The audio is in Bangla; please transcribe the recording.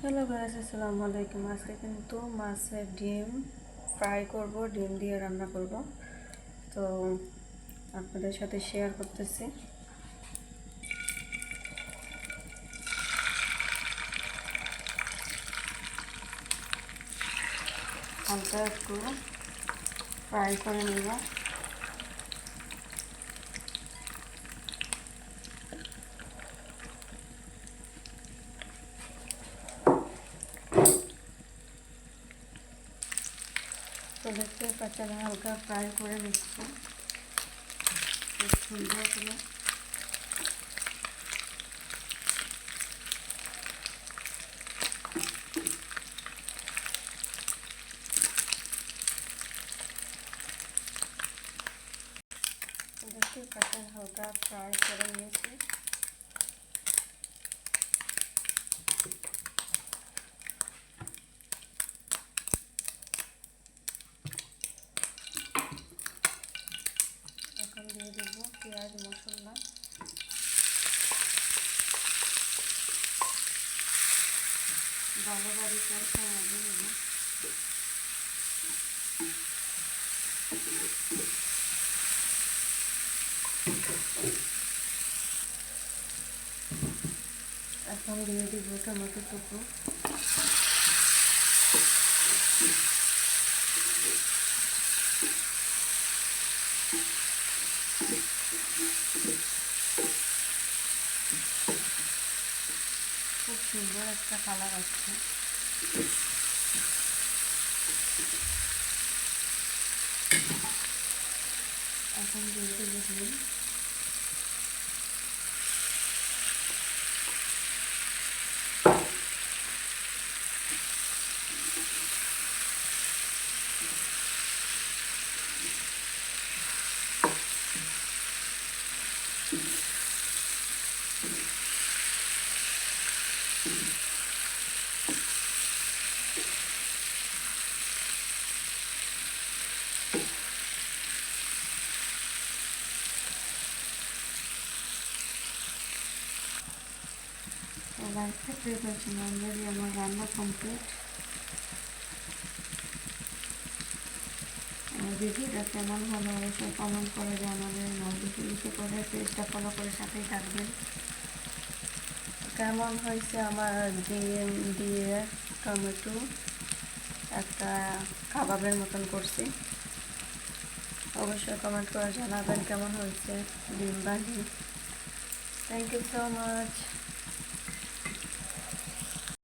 হ্যালো গাইস, আসসালামু আলাইকুম। আজকে কিন্তু মাছের ডিম ফ্রাই করব, ডিম দিয়ে রান্না করব। তো আপনাদের সাথে শেয়ার করতেছি। হালকা একটু ফ্রাই করে নিব। দেখতে পাচ্ছেন হালকা ফ্রাই করে নিচ্ছি খুব সুন্দর করে দেখতে পাচ্ছেন হালকা ফ্রাই করে নিয়েছি এখন দিয়ে দেবো পেঁয়াজ মশলা। ভালো বাড়িতে সমাজে নেব। এখন দিয়ে দিব টমেটো টুকু খুব সুন্দর একটা কালার আসছে। এখন দিয়ে দেবো ডিম লাইফটা প্রিপারেশন অলরেডি আমার রান্না কমপ্লিট ভিডিওটা কেমন হলো অবশ্যই কমেন্ট করে আর বেশি বেশি করে পেজটা ফলো করে সাথেই থাকবেন কেমন হয়েছে আমার ডিম দিয়ে টমেটো একটা কাবাবের মতন করছি। অবশ্যই কমেন্ট করে জানাবেন কেমন হয়েছে ডিম বাহি থ্যাংক ইউ সো মাচ